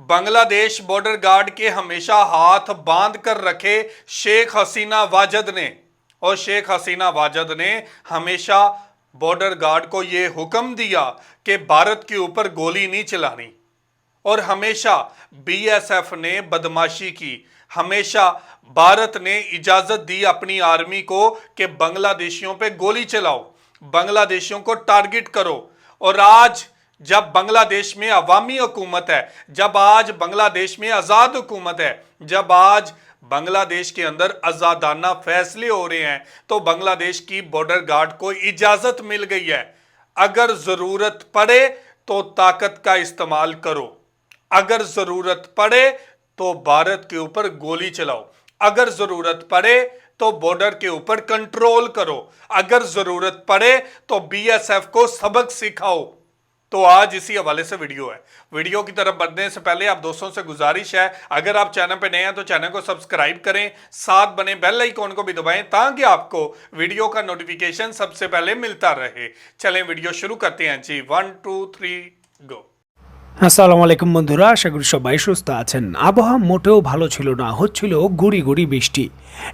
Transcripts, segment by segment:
Bangladesh border guard के हमेशा हाथ बाँध कर रखे शेख हसीना वाजद ने। और शेख हसीना वाजद ने हमेशा बॉर्डर गार्ड को ये हुक्म दिया कि भारत के ऊपर गोली नहीं चलानी। और हमेशा बीएसएफ ने बदमाशी की। हमेशा भारत ने इजाज़त दी अपनी आर्मी को कि बांग्लादेशियों पे गोली चलाओ, बांग्लादेशियों को टारगेट करो। और आज जब बांग्लादेश में अवामी हुकूमत है, जब आज बांग्लादेश में आज़ाद हुकूमत है, जब आज बांग्लादेश के अंदर आज़ादाना फैसले हो रहे हैं तो बांग्लादेश की बॉर्डर गार्ड को इजाज़त मिल गई है। अगर ज़रूरत पड़े तो ताकत का इस्तेमाल करो। अगर ज़रूरत पड़े तो भारत के ऊपर गोली चलाओ। अगर ज़रूरत पड़े तो बॉर्डर के ऊपर कंट्रोल करो। अगर ज़रूरत पड़े तो बीएसएफ को सबक सिखाओ। तो आज इसी हवाले से वीडियो है। वीडियो की तरफ़ बढ़ने से पहले आप दोस्तों से गुजारिश है, अगर आप चैनल पर नए हैं तो चैनल को सब्सक्राइब करें, साथ बने बेल आइकॉन को भी दबाएँ, ताकि आपको वीडियो का नोटिफिकेशन सबसे पहले मिलता रहे। चलें वीडियो शुरू करते हैं जी। वन टू थ्री गो আসসালামু আলাইকুম বন্ধুরা, আশা করি সবাই সুস্থ আছেন। আবহাওয়া মোটেও ভালো ছিল না, হচ্ছিল গুড়ি গুড়ি বৃষ্টি।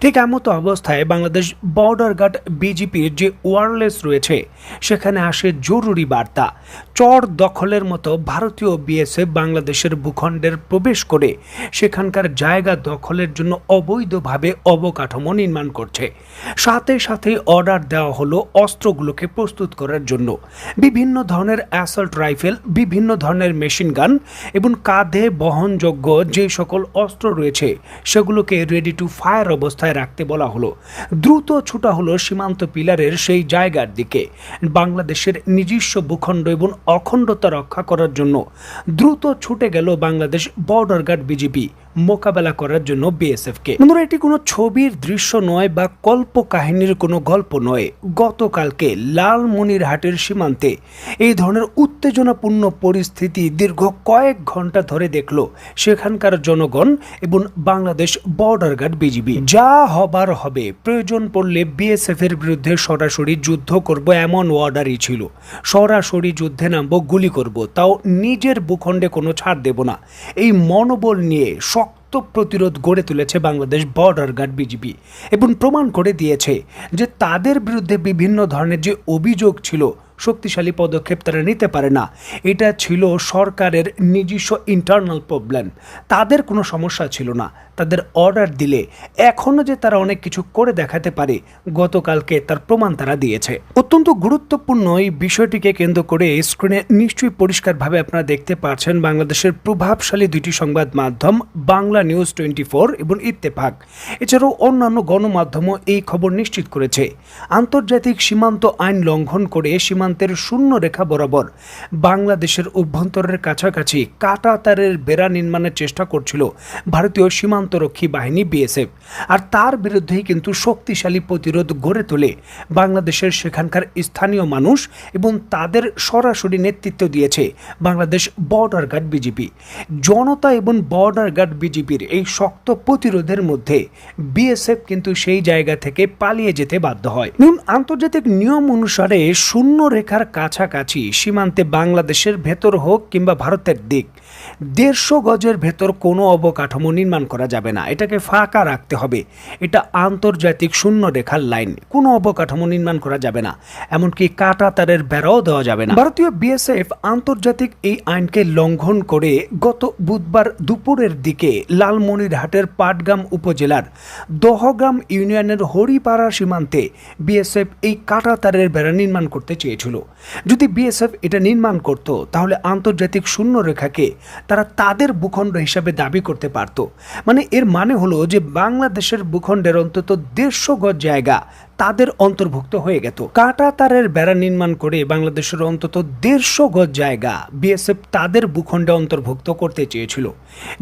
ঠিক এমতো অবস্থায় বাংলাদেশ বর্ডার গার্ড বিজিপির যে ওয়ারলেস রয়েছে, সেখানে আসে জরুরি বার্তা। চর দখলের মতো ভারতীয় বিএসএফ বাংলাদেশের ভূখণ্ডের প্রবেশ করে সেখানকার জায়গা দখলের জন্য অবৈধভাবে অবকাঠামো নির্মাণ করছে। সাথে সাথে অর্ডার দেওয়া হলো অস্ত্রগুলোকে প্রস্তুত করার জন্য। বিভিন্ন ধরনের অ্যাসল্ট রাইফেল, বিভিন্ন ধরনের মেশিন গান এবং কাঁধে বহনযোগ্য যে সকল অস্ত্র রয়েছে, সেগুলোকে রেডি টু ফায়ার অবস্থায় রাখতে বলা হলো। দ্রুত ছোটা হলো সীমান্ত পিলারের সেই জায়গার দিকে। বাংলাদেশের নিজস্ব ভূখণ্ড এবং অখণ্ডতা রক্ষা করার জন্য দ্রুত ছুটে গেল বাংলাদেশ বর্ডার গার্ড বিজিবি। মোকাবেলা করার জন্য বিএসএফকে বন্ধুরা, এটি কোনো ছবির দৃশ্য নয় বা কল্প কাহিনীর কোনো গল্প নয়। গতকালকে লালমনিরহাটের সীমান্তে এই ধরনের উত্তেজনাপূর্ণ পরিস্থিতি দীর্ঘ কয়েক ঘণ্টা ধরে দেখল সেখানকার জনগণ এবং বাংলাদেশ বর্ডার গার্ড বিজিবি। যা হবার হবে, প্রয়োজন পড়লে বিএসএফ এর বিরুদ্ধে সরাসরি যুদ্ধ করব এমন অর্ডারই ছিল। সরাসরি যুদ্ধে নামবো, গুলি করব, তাও নিজের ভূখণ্ডে কোনো ছাড় দেব না। এই মনোবল নিয়ে শক্ত প্রতিরোধ গড়ে তুলেছে বাংলাদেশ বর্ডার গার্ড বিজিবি এবং প্রমাণ করে দিয়েছে যে তাদের বিরুদ্ধে বিভিন্ন ধরনের যে অভিযোগ ছিল শক্তিশালী পদক্ষেপ তারা নিতে পারে না। এটা ছিল সরকারের নিজস্ব ইন্টারনাল প্রবলেম তাদের কোনো সমস্যা ছিল না। তাদের অর্ডার দিলে। এখনও যে তারা অনেক কিছু করে দেখাতে পারে, গতকালকে তার প্রমাণ তারা দিয়েছে। অত্যন্ত গুরুত্বপূর্ণ এই বিষয়টিকে কেন্দ্র করে স্ক্রিনে নিশ্চয়ই পরিষ্কারভাবে আপনারা দেখতে পাচ্ছেন বাংলাদেশের প্রভাবশালী দুটি সংবাদ মাধ্যম, বাংলা নিউজ টোয়েন্টি ফোর এবং ইত্তেফাক। এছাড়াও অন্যান্য গণমাধ্যমও এই খবর নিশ্চিত করেছে। আন্তর্জাতিক সীমান্ত আইন লঙ্ঘন করে সীমান্তের শূন্য রেখা বরাবর বাংলাদেশের অভ্যন্তরের কাছাকাছি কাটা তারের বেড়া নির্মাণের চেষ্টা করছিল ভারতীয় সীমান্তরক্ষী বাহিনী বিএসএফ। আর তার বিরুদ্ধেই কিন্তু শক্তিশালী প্রতিরোধ গড়ে তোলে বাংলাদেশের সেখানকার স্থানীয় মানুষ এবং তাদের সরাসরি নেতৃত্ব দিয়েছে বাংলাদেশ বর্ডার গার্ড বিজেপি। জনতা এবং বর্ডার গার্ড বিজেপির এই শক্ত প্রতিরোধের মধ্যে বিএসএফ কিন্তু সেই জায়গা থেকে পালিয়ে যেতে বাধ্য হয়। আন্তর্জাতিক নিয়ম অনুসারে শূন্য রেখার কাছাকাছি সীমান্তে বাংলাদেশের ভেতর হোক কিংবা ভারতের দিক। দেড়শো গজের ভেতর কোনো অবকাঠামো নির্মাণ করা যাবে না। এটাকে ফাঁকা রাখতে হবে। এটা আন্তর্জাতিক শূন্য রেখার লাইন। কোনো অবকাঠামো নির্মাণ করা যাবে না। এমনকি কাটা তারের বেড়াও দেওয়া যাবে না। ভারতীয় বিএসএফ আন্তর্জাতিক এই আইনকে লঙ্ঘন করে গত বুধবার দুপুরের দিকে লালমনিরহাটের পাটগ্রাম উপজেলার দহগ্রাম ইউনিয়নের হরিপাড়া সীমান্তে বিএসএফ এই কাটা তারের বেড়া নির্মাণ করতে চেয়েছিল। যদি বিএসএফ এটা নির্মাণ করত, তাহলে আন্তর্জাতিক শূন্য রেখাকে তারা তাদের ভূখণ্ড হিসাবে দাবি করতে পারত। মানে এর মানে হলো যে বাংলাদেশের ভূখণ্ডের অন্তত দেড়শো গজ জায়গা তাদের অন্তর্ভুক্ত হয়ে গেত। কাটা তারের বেড়া নির্মাণ করে বাংলাদেশের অন্তত দেড়শো গজ জায়গা বিএসএফ তাদের ভূখণ্ডে অন্তর্ভুক্ত করতে চেয়েছিল,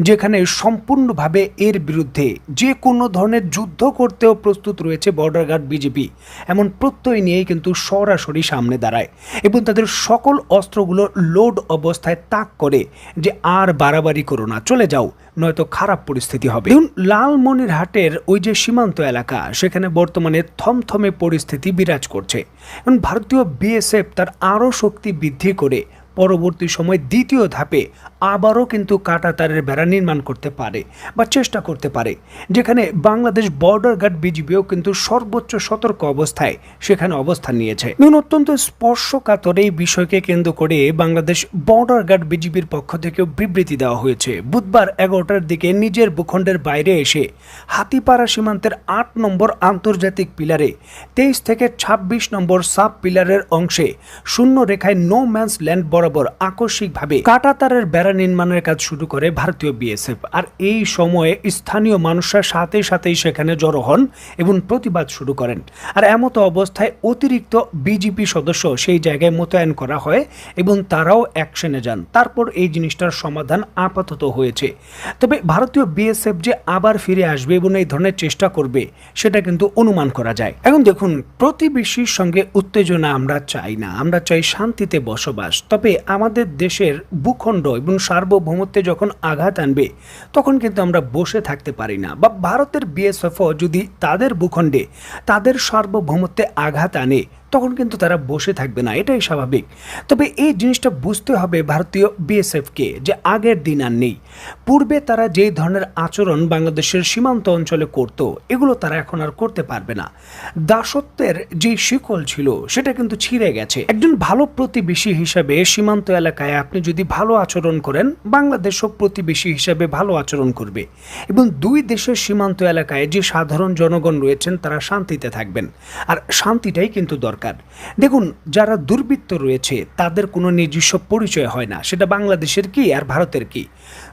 যেখানে সম্পূর্ণভাবে এর বিরুদ্ধে যে কোনো ধরনের যুদ্ধ করতেও প্রস্তুত রয়েছে বর্ডার গার্ড বিজেপি, এমন প্রত্যয় নিয়েই কিন্তু সরাসরি সামনে দাঁড়ায় এবং তাদের সকল অস্ত্রগুলো লোড অবস্থায় তাক করে যে আর বাড়াবাড়ি করো না, চলে যাও, নয়তো খারাপ পরিস্থিতি হবে। লালমনিরহাটের ওই যে সীমান্ত এলাকা, সেখানে বর্তমানে থমথমে পরিস্থিতি বিরাজ করছে। এবং ভারতীয় বিএসএফ তার আরও শক্তি বৃদ্ধি করে পরবর্তী সময় দ্বিতীয় ধাপে আবারও কিন্তু কাটাতারের বেড়া নির্মাণ করতে পারে বা চেষ্টা করতে পারে, যেখানে বাংলাদেশ বর্ডার গার্ড বিজিবিও কিন্তু সর্বোচ্চ সতর্ক অবস্থায় সেখানে অবস্থান নিয়েছে। অত্যন্ত স্পর্শকাতর এই বিষয়কে কেন্দ্র করে বাংলাদেশ বর্ডার গার্ড বিজিবির পক্ষ থেকেও বিবৃতি দেওয়া হয়েছে। বুধবার এগারোটার দিকে নিজের ভূখণ্ডের বাইরে এসে হাতিপাড়া সীমান্তের আট নম্বর আন্তর্জাতিক পিলারে তেইশ থেকে ২৬ নম্বর সাব পিলারের অংশে শূন্য রেখায় নো ম্যান্স ল্যান্ড বরাবর আকস্মিকভাবে কাটাতারের বেড়া নির্মাণের কাজ শুরু করে ভারতীয় বিএসএফ আর এই সময়ে স্থানীয় মানুষরা সাথে সাথেই সেখানে জড়ো হন এবং প্রতিবাদ শুরু করেন। আর এমতো অবস্থায় অতিরিক্ত বিজেপি সদস্য সেই জায়গায় মোতায়েন করা হয় এবং তারাও অ্যাকশনে যান। তারপর এই জিনিসটার সমাধান আপাতত হয়েছে। তবে ভারতীয় বিএসএফ যে আবার ফিরে আসবে এবং এই ধরনের চেষ্টা করবে, সেটা কিন্তু অনুমান করা যায়। এখন দেখুন, প্রতিবেশীর সঙ্গে উত্তেজনা আমরা চাই না। আমরা চাই শান্তিতে বসবাস। তবে আমাদের দেশের ভূখণ্ড এবং সার্বভৌমত্বে যখন আঘাত আনবে, তখন কিন্তু আমরা বসে থাকতে পারি না। বা ভারতের বিএসএফও যদি তাদের ভূখণ্ডে, তাদের সার্বভৌমত্বে আঘাত আনে তখন কিন্তু তারা বসে থাকবে না, এটাই স্বাভাবিক। তবে এই জিনিসটা বুঝতে হবে ভারতীয় বিএসএফকে যে আগের দিন আর নেই। পূর্বে তারা যেই ধরনের আচরণ বাংলাদেশের সীমান্ত অঞ্চলে করত, এগুলো তারা এখন আর করতে পারবে না। দাসত্বের যে শিকল ছিল, সেটা কিন্তু ছিঁড়ে গেছে। একজন ভালো প্রতিবেশী হিসাবে সীমান্ত এলাকায় আপনি যদি ভালো আচরণ করেন, বাংলাদেশও প্রতিবেশী হিসাবে ভালো আচরণ করবে। এবং দুই দেশের সীমান্ত এলাকায় যে সাধারণ জনগণ রয়েছেন, তারা শান্তিতে থাকবেন। আর শান্তিটাই কিন্তু দরকার। দেখুন, যারা দুর্বৃত্ত রয়েছে, তাদের কোনো নিজস্ব পরিচয় হয় না। সেটা বাংলাদেশের কি আর ভারতের কি?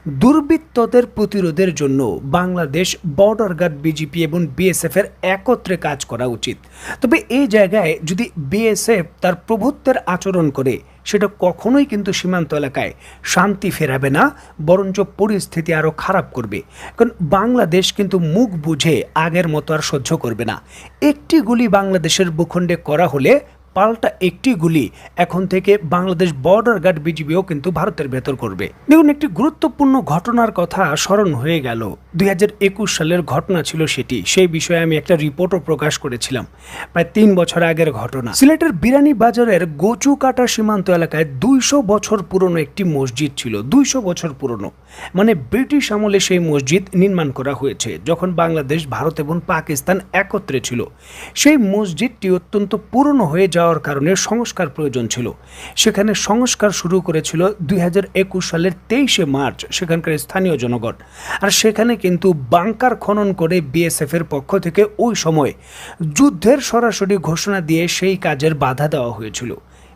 দুর্বৃত্তদের প্রতিরোধের জন্য বাংলাদেশ বর্ডার গার্ড বিজিপি এবং বিএসএফের একত্রে কাজ করা উচিত। তবে এই জায়গায় যদি বিএসএফ তার প্রভুত্বের আচরণ করে সেটা কখনোই কিন্তু সীমান্ত এলাকায় শান্তি ফেরাবে না, বরঞ্চ পরিস্থিতি আরও খারাপ করবে। কারণ বাংলাদেশ কিন্তু মুখ বুঝে আগের মতো আর সহ্য করবে না। একটি গুলি বাংলাদেশের ভূখণ্ডে করা হলে পাল্টা একটি গুলি এখন থেকে বাংলাদেশ বর্ডার গার্ড বিজিবিও কিন্তু ভারতের ভেতর করবে। দেখুন, একটি গুরুত্বপূর্ণ ঘটনার কথা স্মরণ হয়ে গেল। দুই হাজার একুশ সালের ঘটনা ছিল সেটি। সেই বিষয়ে আমি একটা রিপোর্টও প্রকাশ করেছিলাম। প্রায় তিন বছর আগের ঘটনা। সিলেটের বিরানি বাজারের গোচুকাটা সীমান্ত এলাকায় দুইশো বছর পুরনো একটি মসজিদ ছিল। দুইশো বছর পুরনো। মানে ব্রিটিশ আমলে সেই মসজিদ নির্মাণ করা হয়েছে, যখন বাংলাদেশ, ভারত এবং পাকিস্তান একত্রে ছিল। সেই মসজিদটি অত্যন্ত পুরনো হয়ে যাওয়ার কারণে সংস্কার প্রয়োজন ছিল। সেখানে সংস্কার শুরু করেছিল দুই সালের তেইশে মার্চ সেখানকার স্থানীয় জনগণ। আর সেখানে কিন্তু বাংকার খনন করে বিএসএফ এর পক্ষ থেকে ওই সময় যুদ্ধের সরাসরি ঘোষণা দিয়ে সেই কাজের বাধা দেওয়া হয়েছিল।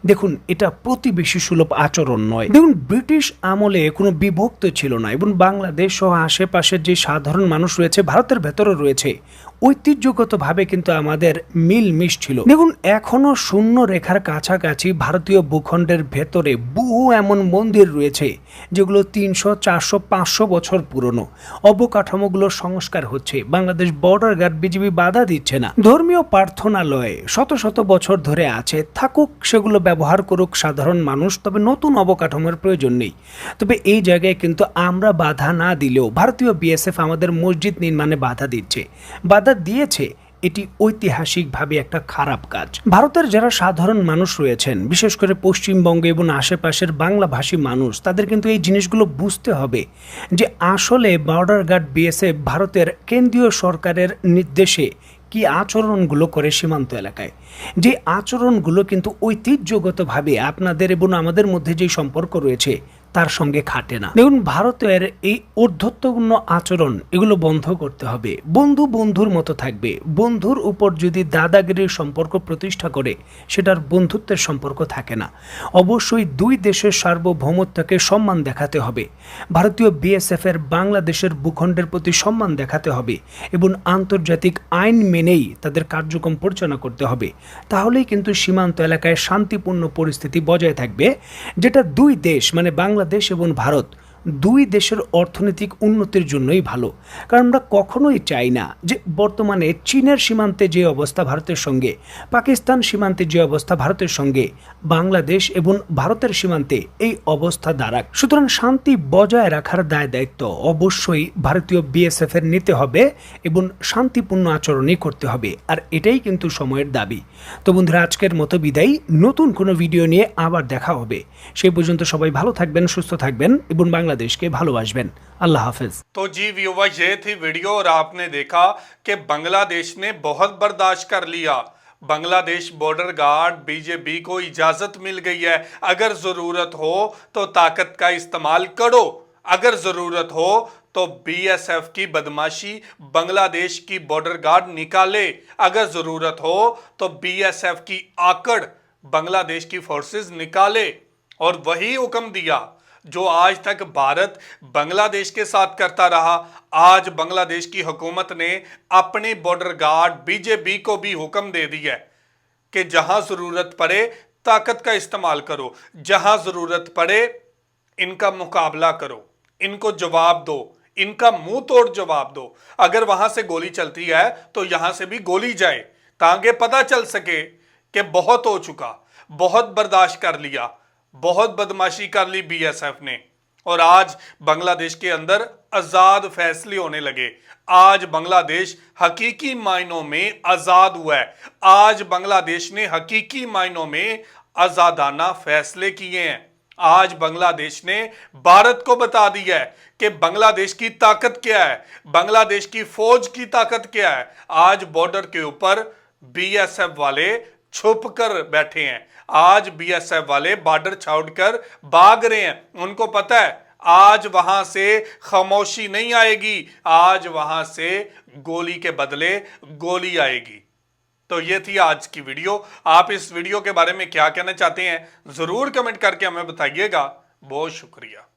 দেখুন, এটা প্রতিবেশী সুলভ আচরণ নয়। দেখুন, ব্রিটিশ আমলে কোনো বিভক্ত ছিল না। এবং বাংলাদেশ সহ আশেপাশের যে সাধারণ মানুষ রয়েছে, ভারতের ভেতরে রয়েছে। ঐতিহ্যগতভাবে কিন্তু আমাদের মিল মিশ ছিল। দেখুন, এখনও শূন্য রেখার কাছাকাছি ভারতীয় ভূখণ্ডের ভেতরে বহু এমন মন্দির রয়েছে, যেগুলো তিনশো, চারশো, পাঁচশো বছর পুরনো। অবকাঠামোগুলোর সংস্কার হচ্ছে। বাংলাদেশ বর্ডার গার্ড বিজিবি বাধা দিচ্ছে না। ধর্মীয় প্রার্থনালয়ে শত শত বছর ধরে আছে। থাকুক, সেগুলো ব্যবহার করুক সাধারণ মানুষ, তবে নতুন অবকাঠামোর প্রয়োজন নেই। তবে এই জায়গায় কিন্তু আমরা বাধা না দিলেও ভারতীয় বিএসএফ আমাদের মসজিদ নির্মাণে বাধা দিচ্ছে। বাধা দিয়েছে, এটি ঐতিহাসিকভাবে একটা খারাপ কাজ। ভারতের যারা সাধারণ মানুষ রয়েছেন, বিশেষ করে পশ্চিমবঙ্গে এবং আশেপাশের বাংলাভাষী মানুষ, তাদের কিন্তু এই জিনিসগুলো বুঝতে হবে যে আসলে বর্ডার গার্ড বিএসএফ ভারতের কেন্দ্রীয় সরকারের নির্দেশে কি আচরণগুলো করে সীমান্ত এলাকায়। যে আচরণগুলো কিন্তু ঐতিহ্যগতভাবে আপনাদের এবং আমাদের মধ্যে যে সম্পর্ক রয়েছে তার সঙ্গে খাটে না। দেখুন, ভারতের এই ঊর্ধ্বত্বপূর্ণ আচরণ, এগুলো বন্ধ করতে হবে। বন্ধু বন্ধুর মতো থাকবে। বন্ধুর উপর যদি দাদাগিরির সম্পর্ক প্রতিষ্ঠা করে, সেটার বন্ধুত্বের সম্পর্ক থাকে না। অবশ্যই দুই দেশের সার্বভৌমত্বকে সম্মান দেখাতে হবে। ভারতীয় বিএসএফ এর বাংলাদেশের ভূখণ্ডের প্রতি সম্মান দেখাতে হবে এবং আন্তর্জাতিক আইন মেনেই তাদের কার্যক্রম পরিচালনা করতে হবে। তাহলেই কিন্তু সীমান্ত এলাকায় শান্তিপূর্ণ পরিস্থিতি বজায় থাকবে, যেটা দুই দেশ মানে বাংলাদেশ এবং ভারত দুই দেশের অর্থনৈতিক উন্নতির জন্যই ভালো। কারণ আমরা কখনোই চাই না যে বর্তমানে চীনের সীমান্তে যে অবস্থা ভারতের সঙ্গে, পাকিস্তান সীমান্তে যে অবস্থা ভারতের সঙ্গে, বাংলাদেশ এবং ভারতের সীমান্তে এই অবস্থা দাঁড়াক। সুতরাং শান্তি বজায় রাখার দায় দায়িত্ব অবশ্যই ভারতীয় বিএসএফ এর নিতে হবে এবং শান্তিপূর্ণ আচরণই করতে হবে। আর এটাই কিন্তু সময়ের দাবি। তো বন্ধুরা, আজকের মতো বিদায়। নতুন কোনো ভিডিও নিয়ে আবার দেখা হবে। সেই পর্যন্ত সবাই ভালো থাকবেন, সুস্থ থাকবেন এবং বাংলাদেশকে ভালোবাসবেন আল্লাহ হাফেজ तो जी व्यूवर ये थी वीडियो और आपने देखा कि बांग्लादेश ने बहुत बर्दाश्त कर लिया बांग्लादेश बॉर्डर गार्ड बीजेपी को इजाजत मिल गई है अगर जरूरत हो तो ताकत का इस्तेमाल करो अगर जरूरत हो तो बीएसएफ की बदमाशी बांग्लादेश की बॉर्डर गार्ड निकाले अगर जरूरत हो तो बीएसएफ की आकड़ बांग्लादेश की फोर्सेस निकाले और वही हुक्म दिया जो आज तक भारत बांग्लादेश के साथ करता रहा, आज बांग्लादेश की हुकूमत ने अपने बॉर्डर गार्ड बीजेपी को भी हुक्म दे दिया है कि जहाँ ज़रूरत पड़े, ताकत का इस्तेमाल करो। जहाँ ज़रूरत पड़े, इनका मुकाबला करो। इनको जवाब दो। इनका मुँह तोड़ जवाब दो। अगर वहाँ से गोली चलती है तो यहाँ से भी गोली जाए, ताकि पता चल सके कि बहुत हो चुका, बहुत बर्दाश्त कर लिया। बहुत बदमाशी कर ली बीएसएफ ने। और आज बांग्लादेश के अंदर आज़ाद फैसले होने लगे। आज बांग्लादेश हकीकी मायनों में आज़ाद हुआ है। आज बांग्लादेश ने हकीकी मायनों में आजादाना फैसले किए हैं। आज बांग्लादेश ने भारत को बता दिया है कि बांग्लादेश की ताकत क्या है, बांग्लादेश की फौज की ताकत क्या है। आज बॉर्डर के ऊपर बीएसएफ वाले छुप कर बैठे हैं। आज बीएसएफ वाले बॉर्डर छोड़कर भाग रहे हैं। उनको पता है, आज वहाँ से खामोशी नहीं आएगी, आज वहाँ से गोली के बदले गोली आएगी। तो ये थी आज की वीडियो। आप इस वीडियो के बारे में क्या कहना चाहते हैं, ज़रूर कमेंट करके हमें बताइएगा। बहुत शुक्रिया।